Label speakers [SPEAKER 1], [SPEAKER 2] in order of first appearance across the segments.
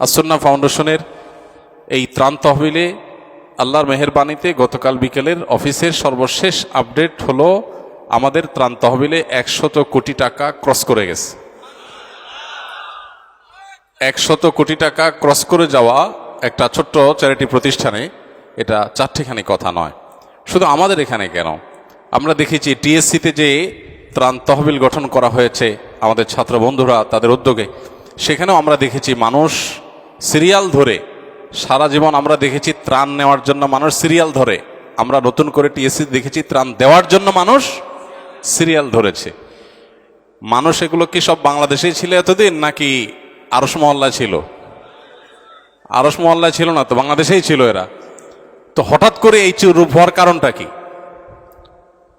[SPEAKER 1] আসন্না ফাউন্ডেশনের এই ত্রাণ তহবিলে আল্লাহর মেহেরবানিতে গতকাল বিকেলের অফিসের সর্বশেষ আপডেট হলো, আমাদের ত্রাণ তহবিলে একশত কোটি টাকা ক্রস করে গেছে। একশত কোটি টাকা ক্রস করে যাওয়া একটা ছোট্ট চ্যারিটি প্রতিষ্ঠানে এটা চারটিখানি কথা নয়। শুধু আমাদের এখানে কেন? আমরা দেখেছি টিএসসিতে যে ত্রাণ তহবিল গঠন করা হয়েছে আমাদের ছাত্র বন্ধুরা তাদের উদ্যোগে, সেখানেও আমরা দেখেছি মানুষ সিরিয়াল ধরে সারা জীবন আমরা দেখেছি ত্রাণ নেওয়ার জন্য মানুষ সিরিয়াল ধরে। আমরা নতুন করে টিএসসি দেখেছি ত্রাণ দেওয়ার জন্য মানুষ সিরিয়াল ধরেছে। মানুষ এগুলো কি সব বাংলাদেশেই ছিল এতদিন, নাকি আরস মহল্লা ছিল? আরস মহল্লা ছিল না তো, বাংলাদেশেই ছিল এরা। তো হঠাৎ করে এই রূপ হওয়ার কারণটা কি?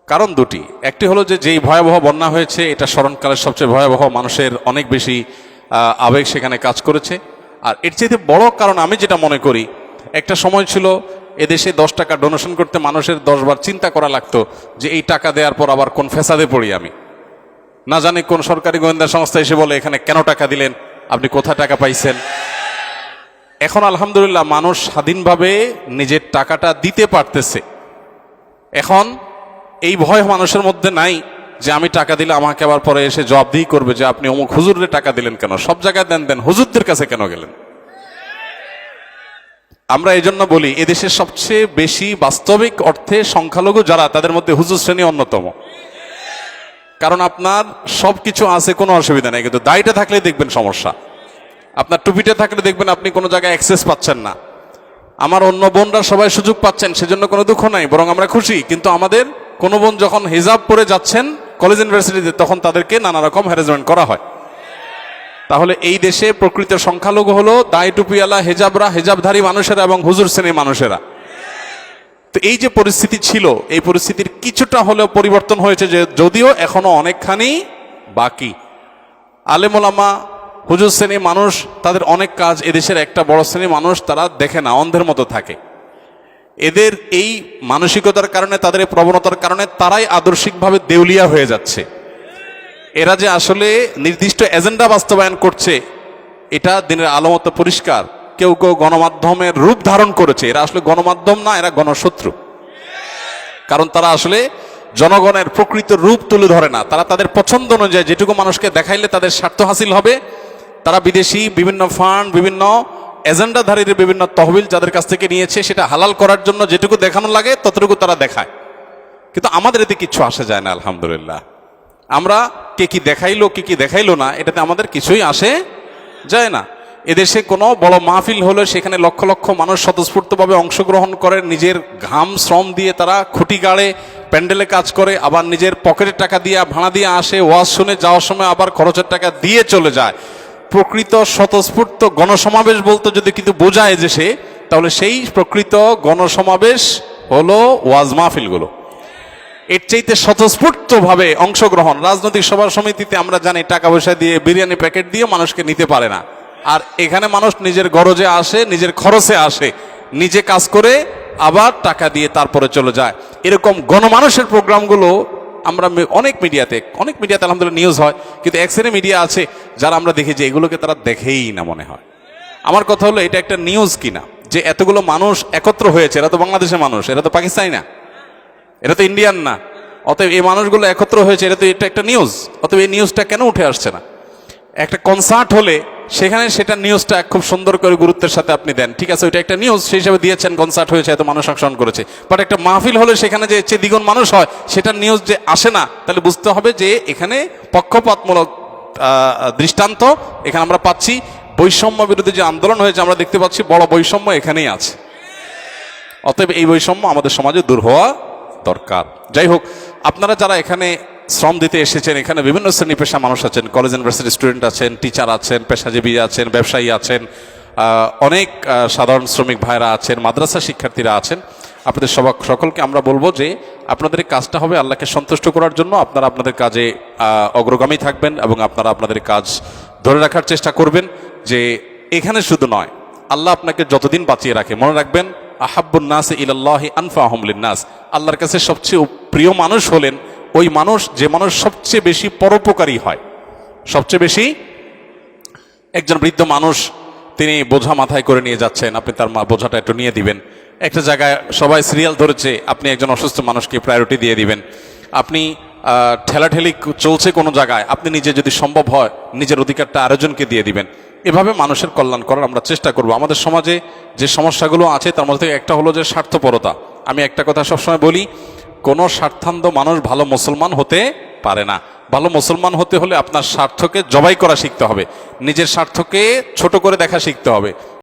[SPEAKER 1] কারণ দুটি। একটি হলো যে যেই ভয়াবহ বন্যা হয়েছে, এটা স্মরণকালের সবচেয়ে ভয়াবহ, মানুষের অনেক বেশি আবেগ সেখানে কাজ করেছে। আর এর চাইতে বড় কারণ আমি যেটা মনে করি, একটা সময় ছিল এদেশে দশ টাকা ডোনেশন করতে মানুষের দশবার চিন্তা করা লাগতো যে এই টাকা দেওয়ার পর আবার কোন ফেসাদে পড়ি আমি। না জানি কোন সরকারি গোয়েন্দা সংস্থা এসে বলে, এখানে কেন টাকা দিলেন? আপনি কোথায় টাকা পাইছেন? এখন আলহামদুলিল্লাহ মানুষ স্বাধীনভাবে নিজের টাকাটা দিতে পারতেছে। এখন এই ভয় মানুষের মধ্যে নাই যে আমি টাকা দিলে আমাকে আবার পরে এসে জবাবদিহি করবে যে আপনি অমুক হুজুরে টাকা দিলেন কেন? সব জায়গায় দেন দেন, হুজুরদের কাছে কেন গেলেন? আমরা এই জন্য বলি, এদেশের সবচেয়ে বেশি বাস্তবিক অর্থে সংখ্যালঘু যারা, তাদের মধ্যে হুজুর শ্রেণি অন্যতম। কারণ আপনার সব কিছু আছে, কোনো অসুবিধা নেই, কিন্তু দায়টা থাকলে দেখবেন সমস্যা। আপনার টুপিটা থাকলে দেখবেন আপনি কোনো জায়গায় অ্যাক্সেস পাচ্ছেন না। আমার অন্য বোনরা সবাই সুযোগ পাচ্ছেন, সেজন্য কোনো দুঃখ নাই, বরং আমরা খুশি। কিন্তু আমাদের কোনো বোন যখন হিজাব পরে যাচ্ছেন কলেজ ইউনিভার্সিটিতে তখন তাদেরকে নানা রকম হ্যারাসমেন্ট করা হয়। তাহলে এই দেশে প্রকৃত সংখ্যালঘু হলো দায় টুপিওয়ালা হেজাবরা, হেজাবধারী মানুষেরা এবং হুজুর শ্রেণির মানুষেরা। তো এই যে পরিস্থিতি ছিল, এই পরিস্থিতির কিছুটা হলেও পরিবর্তন হয়েছে যে যদিও এখনও অনেকখানি বাকি। আলেমোলামা, হুজুর শ্রেণির মানুষ, তাদের অনেক কাজ এদেশের একটা বড় শ্রেণির মানুষ তারা দেখে না, অন্ধের মতো থাকে। এদের এই মানসিকতার কারণে, তাদের প্রবণতার কারণে তারাই আদর্শিকভাবে দেউলিয়া হয়ে যাচ্ছে। এরা যে আসলে নির্দিষ্ট এজেন্ডা বাস্তবায়ন করছে, এটা দিনের আলমত পরিষ্কার। কেউ কেউ গণমাধ্যমের রূপ ধারণ করেছে। এরা আসলে গণমাধ্যম না, এরা গণশত্রু। কারণ তারা আসলে জনগণের প্রকৃত রূপ তুলে ধরে না। তারা তাদের পছন্দ অনুযায়ী যেটুকু মানুষকে দেখাইলে তাদের স্বার্থ হাসিল হবে। তারা বিদেশি বিভিন্ন ফান্ড, বিভিন্ন এজেন্ডাধারীর বিভিন্ন তহবিল যাদের কাছ থেকে নিয়েছে সেটা হালাল করার জন্য যেটুকু দেখানো লাগে, ততটুকু তারা দেখায়। কিন্তু আমাদের এতে কিচ্ছু আসে যায় না, আলহামদুলিল্লাহ। আমরা কে কি দেখাইলো, কে কি দেখাইলো না, এটাতে আমাদের কিছুই আসে যায় না। এদেশে কোনো বড় মাহফিল হলে সেখানে লক্ষ লক্ষ মানুষ স্বতঃস্ফূর্তভাবে অংশগ্রহণ করে, নিজের ঘাম, শ্রম দিয়ে তারা খুঁটি গাড়ে, প্যান্ডেলে কাজ করে, আবার নিজের পকেটের টাকা দিয়ে ভাড়া দিয়ে আসে, ওয়াজ শুনে যাওয়ার সময় আবার খরচের টাকা দিয়ে চলে যায়। প্রকৃত স্বতঃস্ফূর্ত গণসমাবেশ বলতে যদি কিন্তু বোঝায় যে সে, তাহলে সেই প্রকৃত গণসমাবেশ হলো ওয়াজ মাহফিলগুলো। এর চাইতে স্বতঃস্ফূর্তভাবে অংশগ্রহণ। রাজনৈতিক সভা সমিতিতে আমরা জানি টাকা পয়সা দিয়ে বিরিয়ানি প্যাকেট দিয়ে মানুষকে নিতে পারে না। আর এখানে মানুষ নিজের গরজে আসে, নিজের খরচে আসে, নিজে কাজ করে আবার টাকা দিয়ে তারপরে চলে যায়। এরকম গণমানুষের প্রোগ্রামগুলো আমরা অনেক মিডিয়াতে অনেক মিডিয়াতে আলহামদুলিল্লাহ নিউজ হয়, কিন্তু এক শ্রেণি মিডিয়া আছে যারা আমরা দেখি যে এগুলোকে তারা দেখেই না মনে হয়। আমার কথা হলো, এটা একটা নিউজ কিনা? যে এতগুলো মানুষ একত্র হয়েছে, এরা তো বাংলাদেশের মানুষ, এরা তো পাকিস্তানি না এটা তো ইন্ডিয়ান না। অতএব এই মানুষগুলো একত্র হয়েছে, এটা তো এটা একটা নিউজ অতএব এই নিউজটা কেন উঠে আসছে না? একটা কনসার্ট হলে সেখানে সেটা নিউজটা খুব সুন্দর করে গুরুত্বের সাথে আপনি দেন। ঠিক আছে, ওইটা একটা নিউজ সেই হিসাবে দিয়েছেন কনসার্ট হয়েছে, এত মানুষ অংশগ্রহণ করেছে। বাট একটা মাহফিল হলে সেখানে যে চেয়ে দ্বিগুণ মানুষ হয়, সেটা নিউজ যে আসে না, তাহলে বুঝতে হবে যে এখানে পক্ষপাতমূলক দৃষ্টান্ত এখানে আমরা পাচ্ছি। বৈষম্য বিরোধী যে আন্দোলন হয়েছে, আমরা দেখতে পাচ্ছি বড় বৈষম্য এখানেই আছে। অতএব এই বৈষম্য আমাদের সমাজে দূর হওয়া দরকার। যাই হোক, আপনারা যারা এখানে শ্রম দিতে এসেছেন। এখানে বিভিন্ন শ্রেণি পেশা মানুষ আছেন। কলেজ ইউনিভার্সিটি স্টুডেন্ট আছেন, টিচার আছেন পেশাজীবী আছেন, ব্যবসায়ী আছেন অনেক সাধারণ শ্রমিক ভাইরা আছেন, মাদ্রাসা শিক্ষার্থীরা আছেন। আপনাদের সবাক সকলকে আমরা বলব যে আপনাদের কাজটা হবে আল্লাহকে সন্তুষ্ট করার জন্য। আপনারা আপনাদের কাজে অগ্রগামী থাকবেন এবং আপনারা আপনাদের কাজ ধরে রাখার চেষ্টা করবেন যে এখানে শুধু নয়, আল্লাহ আপনাকে যতদিন বাঁচিয়ে রাখে, মনে রাখবেন, আহাব্বুন নাস ইলাল্লাহি আনফাহুম নাস। আল্লাহর কাছে সবচেয়ে প্রিয় মানুষ হলেন ওই মানুষ, যে মানুষ সবচেয়ে বেশি পরোপকারী হয়। সবচেয়ে বেশি একজন বৃদ্ধ মানুষ, তিনি বোঝা মাথায় করে নিয়ে যাচ্ছেন, আপনি তার মা বোঝাটা একটু নিয়ে দিবেন। একটা জায়গায় সবাই সিরিয়াল ধরেছে, আপনি একজন অসুস্থ মানুষকে প্রায়োরিটি দিয়ে দিবেন। আপনি ঠেলাঠেলি চলছে কোনো জায়গায়, আপনি নিজে যদি সম্ভব হয়, নিজের অধিকারটা আরেকজনকে দিয়ে দিবেন। এভাবে মানুষের কল্যাণ করার আমরা চেষ্টা করব। আমাদের সমাজে যে সমস্যাগুলো আছে, তার মধ্যে একটা হলো যে স্বার্থপরতা। আমি একটা কথা সবসময় বলি কোনো স্বার্থান্ধ মানুষ ভালো মুসলমান হতে পারে না। ভালো মুসলমান হতে হলে আপনার স্বার্থকে জবাই করা শিখতে হবে। নিজের স্বার্থকে ছোট করে দেখা শিখতে হবে।